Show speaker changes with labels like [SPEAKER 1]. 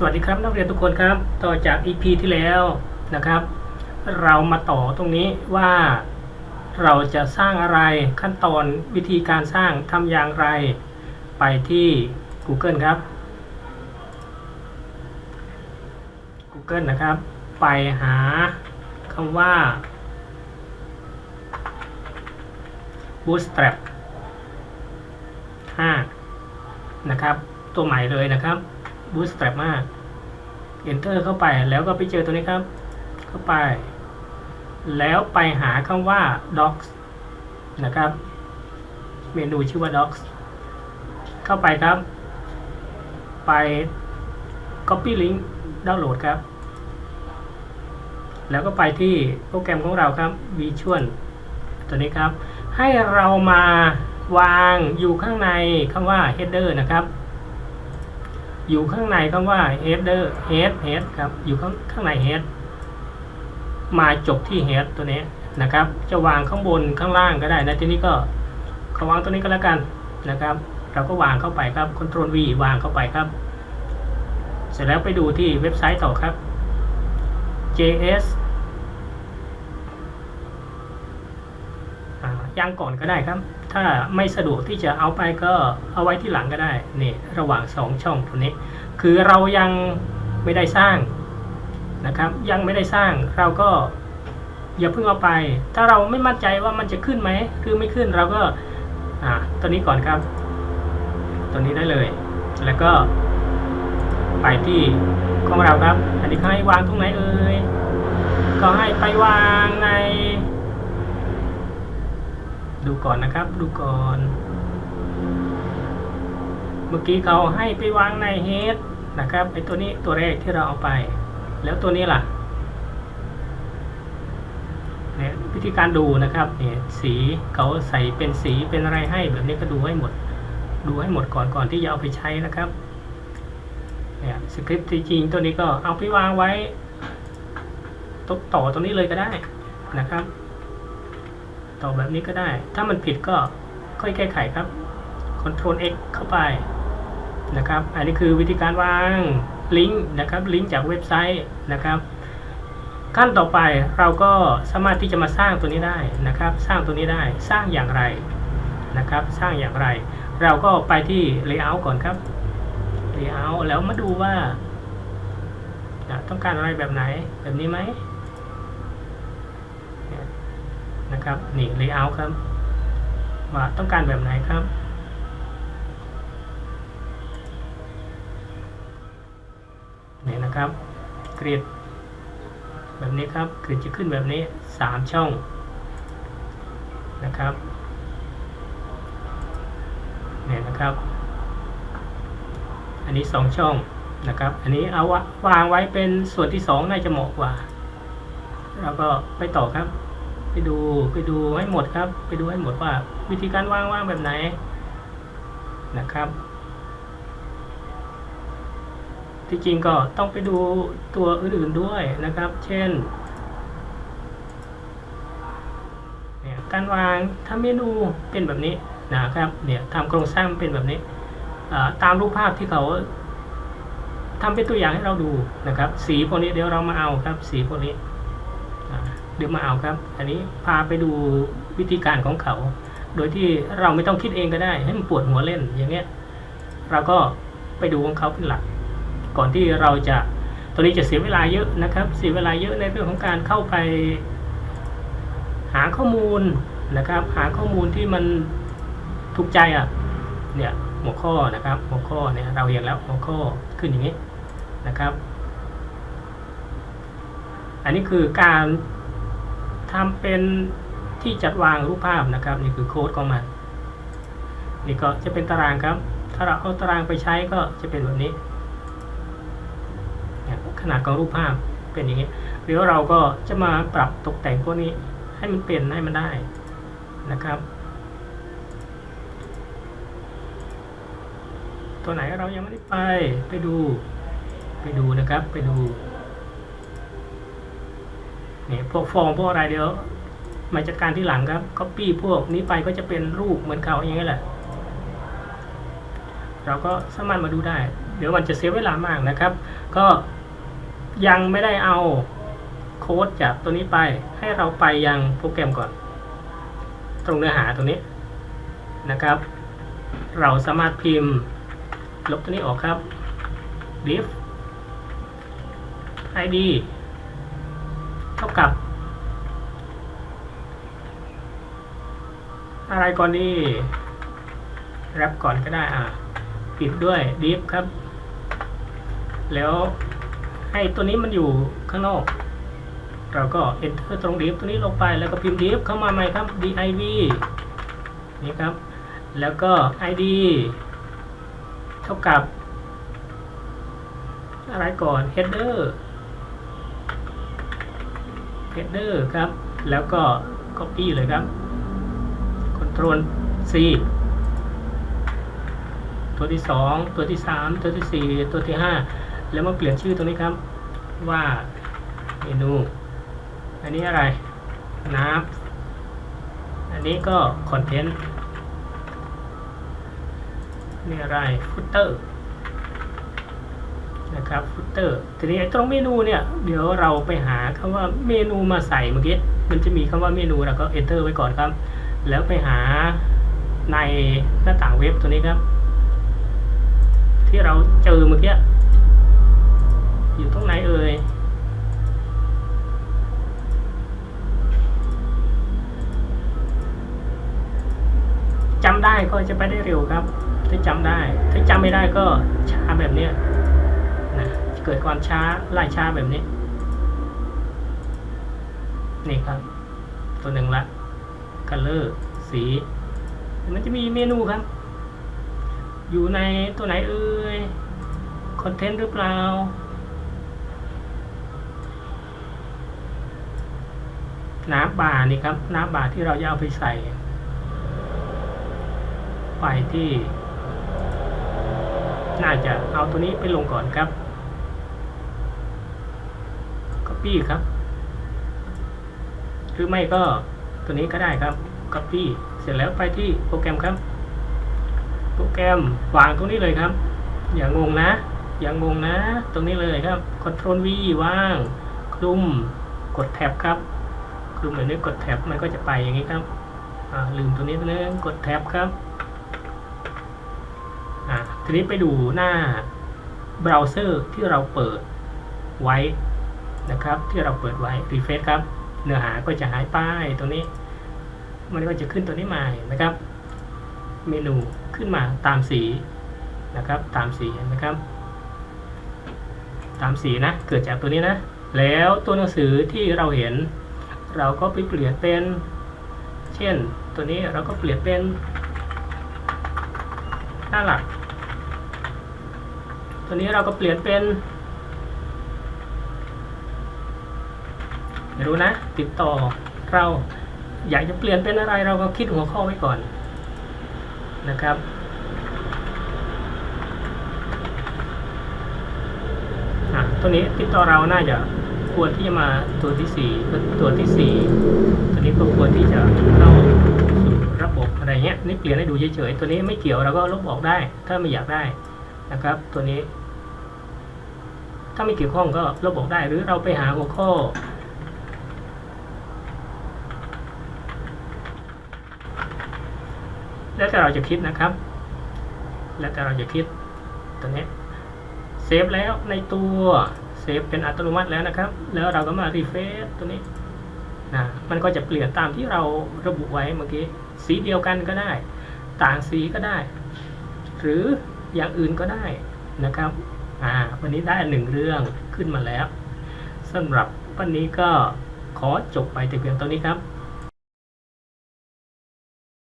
[SPEAKER 1] สวัสดีครับนักเรียนทุกคนครับ ต่อจาก EP ที่แล้วนะครับ เรามาต่อตรงนี้ว่าเราจะสร้างอะไรขั้นตอนวิธีการสร้างทำอย่างไร ไปที่ Google ครับ Google นะครับ ไปหาคำว่า Bootstrap 5นะครับ ตัวใหม่เลยนะครับ Bootstrap มาก Enter เข้าไปแล้วก็ไปเจอตัวนี้ครับ เข้าไป แล้วไปหาคำว่า docs นะครับ เมนูชื่อว่า docs เข้าไปครับ ไป copy link ดาวน์โหลดครับ แล้วก็ไปที่โปรแกรมของเราครับ Visual ตัวนี้ครับ ให้เรามาวางอยู่ข้างในคำว่า header นะครับ อยู่ข้างในคำว่า header head head ครับอยู่ข้างข้างใน head มาจบที่ head ตัวนี้นะครับ จะวางข้างบนข้างล่างก็ได้นะทีนี้ก็ขวางตัวนี้ก็แล้วกันนะครับ เราก็วางเข้าไปครับ Ctrl V วางเข้าไปครับ เสร็จแล้วไปดูที่เว็บไซต์ต่อครับ JS อ่ายังก่อนก็ได้ครับ ถ้าไม่สะดวกที่จะเอาไปก็เอาไว้ที่หลังก็ได้นี่ระหว่างสองช่องตัวนี้ คือเรายังไม่ได้สร้างนะครับ ยังไม่ได้สร้างเราก็อย่าเพิ่งเอาไป ถ้าเราไม่มั่นใจว่ามันจะขึ้นไหมคือไม่ขึ้นเราก็อ่าตัวนี้ก่อนครับ ตัวนี้ได้เลย แล้วก็ไปที่ของเราครับ อันนี้ให้วางตรงไหนเอ่ยก็ให้ไปวางใน ดูก่อนนะครับ ดูก่อน เมื่อกี้เขาให้ไปวางใน head นะครับไอตัวนี้ตัวแรกที่เราเอาไป แล้วตัวนี้ล่ะเนี่ยวิธีการดูนะครับเนี่ยสีเขาใส่เป็นสีเป็นอะไรให้แบบนี้ก็ดูให้หมด ดูให้หมดก่อนก่อนที่จะเอาไปใช้นะครับเนี่ยสคริปต์จริงตัวนี้ก็เอาไปวางไว้ตต่อตรงนี้เลยก็ได้นะครับ ต่อแบบนี้ก็ได้ ถ้ามันผิดก็ค่อยแก้ไขครับ Ctrl X เข้าไปนะครับ อันนี้คือวิธีการวางลิงก์นะครับ ลิงก์จากเว็บไซต์นะครับ ขั้นต่อไปเราก็สามารถที่จะมาสร้างตัวนี้ได้นะครับ สร้างตัวนี้ได้ สร้างอย่างไรนะครับ สร้างอย่างไร เราก็ไปที่ Layout ก่อนครับ Layout แล้วมาดูว่า ต้องการอะไรแบบไหน แบบนี้ไหม นะครับนี่ layout ครับ ว่าต้องการแบบไหนครับ นี่นะครับกริดแบบนี้ครับกริดจะขึ้นแบบนี้ 3 ช่องนะครับเนี่ยนะครับ อันนี้ 2 ช่องนะครับ อันนี้เอาวางไว้เป็นส่วนที่ 2 น่าจะเหมาะกว่าเราก็ไปต่อครับ ดูไปดูให้หมดครับ ไปดูให้หมดว่า วิธีการวางวางแบบไหนนะครับที่จริงก็ต้องไปดูตัวอื่นๆด้วยนะครับ เช่นเนี่ยการวางถ้าเมนูเป็นแบบนี้นะครับเนี่ยทำโครงสร้างเป็นแบบนี้ตามรูปภาพที่เขาทำเป็นตัวอย่างให้เราดูนะครับ สีพวกนี้เดี๋ยวเรามาเอาครับสีพวกนี้ เดี๋ยวมาเอาครับ อันนี้พาไปดูวิธีการของเขา โดยที่เราไม่ต้องคิดเองก็ได้ ให้มันปวดหัวเล่นอย่างเงี้ย เราก็ไปดูของเขาเป็นหลัก ก่อนที่เราจะตัวนี้จะเสียเวลาเยอะนะครับ เสียเวลาเยอะในเรื่องของการเข้าไป หาข้อมูลนะครับ หาข้อมูลที่มันถูกใจอะ เนี่ยหัวข้อนะครับ หัวข้อเนี่ยเราเห็นแล้วหัวข้อขึ้นอย่างนี้นะครับ อันนี้คือการทำเป็นที่จัดวางรูปภาพนะครับ นี่คือโค้ดของมัน นี่ก็จะเป็นตารางครับ ถ้าเราเอาตารางไปใช้ก็จะเป็นแบบนี้ ขนาดของรูปภาพเป็นอย่างนี้เดี๋ยวเราก็จะมาปรับตกแต่งพวกนี้ให้มันเปลี่ยนให้มันได้นะครับตัวไหนเรายังไม่ได้ไปไปดูไปดูนะครับไปดู นี่พวกฟอร์มพวกอะไรเดี๋ยวมาจัดการที่หลังครับ copy พวกนี้ไปก็จะเป็นรูปเหมือนเขาอย่างนี้แหละ เราก็สามารถมาดูได้ เดี๋ยวมันจะเสียเวลามากนะครับ ก็ยังไม่ได้เอาโค้ดจากตัวนี้ไปให้เราไปยังโปรแกรมก่อน ตรงเนื้อหาตรงนี้นะครับ เราสามารถพิมพ์ลบตัวนี้ออกครับ div id เท่ากับ อะไรก่อนดีแรปก่อนก็ได้อะปิดด้วย div ครับ แล้วให้ตัวนี้มันอยู่ข้างนอก เราก็ enter ตรง div ตัวนี้ลงไปแล้วก็พิมพ์ div เข้ามาใหม่ครับ div นี่ครับ แล้วก็ id เท่ากับ อะไรก่อน header header ครับ แล้วก็ copy เลยครับ control C ตัวที่ 2 ตัวที่ 3 ตัวที่ 4 ตัวที่ 5 แล้วมาเปลี่ยนชื่อตรงนี้ครับว่าเมนู อันนี้อะไรนับอันนี้ก็คอนเทนต์นี่อะไรฟุตเตอร์ นะครับฟุตเตอร์ทีนี้ตรงเมนูเนี่ยเดี๋ยวเราไปหาคำว่าเมนูมาใส่เมื่อกี้มันจะมีคำว่าเมนูเราก็ enter ไว้ก่อนครับ แล้วไปหาในหน้าต่างเว็บตัวนี้ครับ ที่เราเจอเมื่อกี้อยู่ตรงไหนเอ่ยจำได้ก็จะไปได้เร็วครับ ถ้าจำได้ ถ้าจำไม่ได้ก็ช้าแบบนี้ เกิดความช้าไล่ช้าแบบนี้ นี่ครับ ตัวหนึ่งละ color สี มันจะมีเมนูครับ อยู่ในตัวไหนเอ่ยคอนเทนต์หรือเปล่าน้ำบานี่ครับ น้ำบาร์ที่เราจะเอาไปใส่ ไปที่ น่าจะเอาตัวนี้ไปลงก่อนครับ copy ครับ หรือไม่ก็ตัวนี้ก็ได้ครับ copy เสร็จแล้วไปที่โปรแกรมครับ โปรแกรมวางตรงนี้เลยครับ อย่างงงนะ อย่างงงนะ ตรงนี้เลยครับ Ctrl V ว่าง คลุม กดแท็บครับ คลุมแบบนี้กดแท็บมันก็จะไปอย่างนี้ครับลืมตัวนี้ตัวนึงกดแท็บครับอ่าทีนี้ไปดูหน้าเบราว์เซอร์ที่เราเปิดไว้ นะครับ ที่เราเปิดไว้รีเฟซครับ เนื้อหาก็จะหายไปตรงนี้ มันก็จะขึ้นตัวนี้มาเห็นไหมครับ เมนูขึ้นมาตามสีนะครับ ตามสีเห็นไหมครับ ตามสีนะ เกิดจากตัวนี้นะ แล้วตัวหนังสือที่เราเห็น เราก็ไปเปลี่ยนเป็น เช่น ตัวนี้เราก็เปลี่ยนเป็น หน้าหลัก ตัวนี้เราก็เปลี่ยนเป็น ไม่รู้นะ ติดต่อเราอยากจะเปลี่ยนเป็นอะไรเราก็คิดหัวข้อไว้ก่อนนะครับ ตัวนี้ติดต่อเราน่าจะควรที่จะมาตัวที่สี่ตัวที่สี่ตัวนี้ก็ควรที่จะเข้าสู่ระบบอะไรเงี้ยนี่เปลี่ยนให้ดูเฉยๆ ตัวนี้ไม่เกี่ยวเราก็ลบออกได้ ถ้าไม่อยากได้นะครับ ตัวนี้ ถ้าไม่เกี่ยวข้องก็ลบออกได้หรือเราไปหาหัวข้อ แล้วแต่เราจะคิดนะครับ แล้วแต่เราจะคิดตัวนี้เซฟแล้วในตัวเซฟเป็นอัตโนมัติแล้วนะครับ แล้วเราก็มารีเฟซตัวนี้นะมันก็จะเปลี่ยนตามที่เราระบุไว้เมื่อกี้สีเดียวกันก็ได้ ต่างสีก็ได้ หรืออย่างอื่นก็ได้นะครับอ่าวันนี้ได้หนึ่งเรื่องขึ้นมาแล้วสำหรับวันนี้ก็ขอจบไปแต่เพียงเท่านี้ครับ